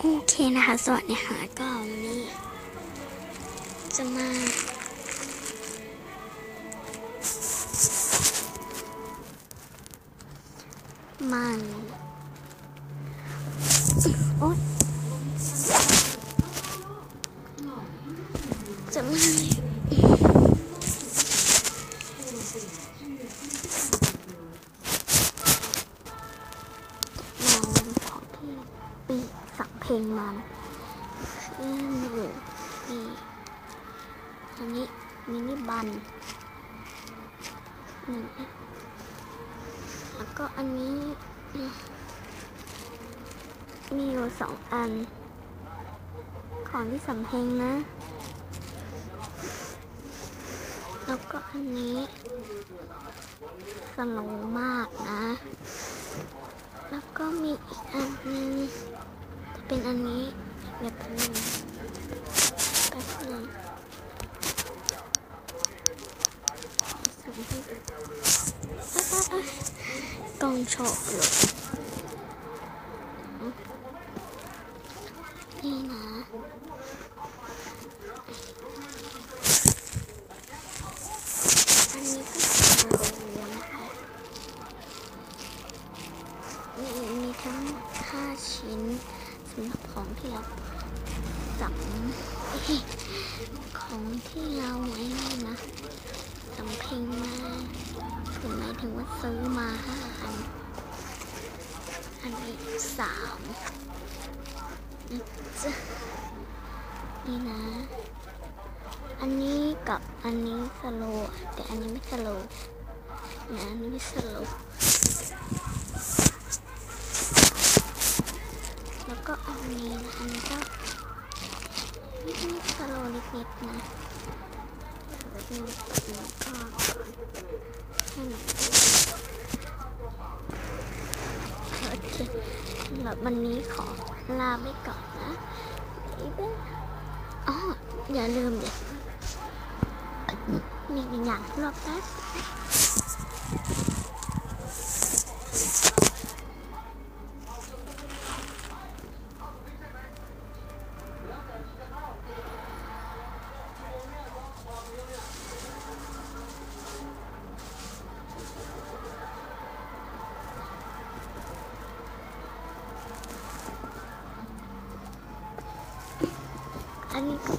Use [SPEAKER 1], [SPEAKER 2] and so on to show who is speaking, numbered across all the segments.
[SPEAKER 1] โอเคนะคะ สวัสดีค่ะก็วันนี้ จะมามัน โอ๊ย เพลงมาชื่อนี่อันนี้มินิบันหนึ่งแล้วก็อันนี้ มีอยู่สองอัน ของที่สำเพ็งนะ แล้วก็อันนี้สโลว์มากนะ แล้วก็มีอีกอันนึง เป็นอันนี้แบบนึงแบบนึงสูงที่อะอะอะกล้องโชว์เลยนี่นะ อันนี้ก็คือโรงนะคะ มีมีทั้งห้าชิ้นสำหรับของ ที่เราสังของที่เราไว้นี่นะสังเพลงมาคือหมายถึงว่าซื้อมาห้าอัน อันนี้สามนะจ๊ะนี่นะ อันนี้กับอันนี้สโลแต่อันนี้ไม่สโลนะอันนี้ไม่สโลว์แล้ว ก็อันนี้นะอันนี้ก็นิดนิดสโลว์นิดนะแล้วก็แล้วก็ให้หน่อยโอเคสำหรับวันนี้ขอลาไปก่อนนะบ๊ายบายอ๋ออย่าลืมเด็กมีอีกอย่างรอบแป๊บ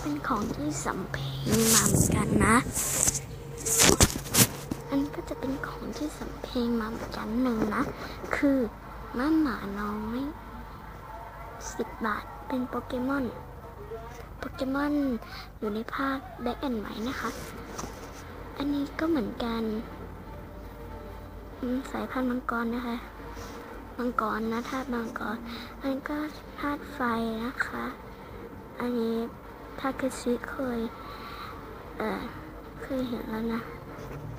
[SPEAKER 1] เป็นของที่สำเพ็งมาเหมือนกันนะ อันก็จะเป็นของที่สำเพ็งมาเหมือนกันหนึ่งนะ คือม้าหมาน้อยสิบบาทเป็นโปเกมอน โปเกมอนอยู่ในภาคแบ็กแอนด์ไวนะคะ อันนี้ก็เหมือนกัน สายพันธุ์มังกรนะคะ มังกรนะธาตุมังกร อันก็ธาตุไฟนะคะ อันนี้ ทาเคชิเคยเอ่อเคยเห็นแล้วนะ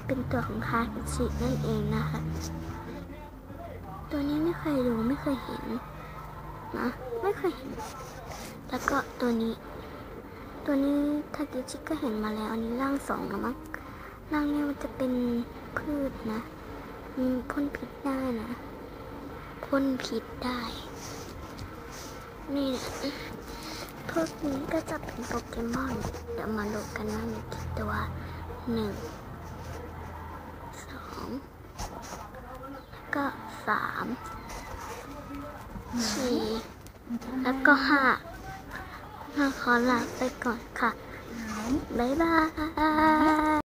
[SPEAKER 1] เป็นตัวของทาเคชินั่นเองนะคะ ตัวนี้ไม่เคยดูไม่เคยเห็นนะไม่เคยเห็น แล้วก็ตัวนี้ ตัวนี้ทาเคชิก็เห็นมาแล้วอันนี้ร่างสองแล้วมั้งร่างนี้มันจะเป็นพืชนะมีพ่นพิษได้นะพ่นพิษได้ นี่นะ พวกนี้ก็จะเป็นโปเกมอน เดี๋ยวมาดูกันว่ามีกี่ตัวหนึ่งสองแล้วก็สามสี่แล้วก็ห้าเราขอลาไปก่อนค่ะ บ๊ายบาย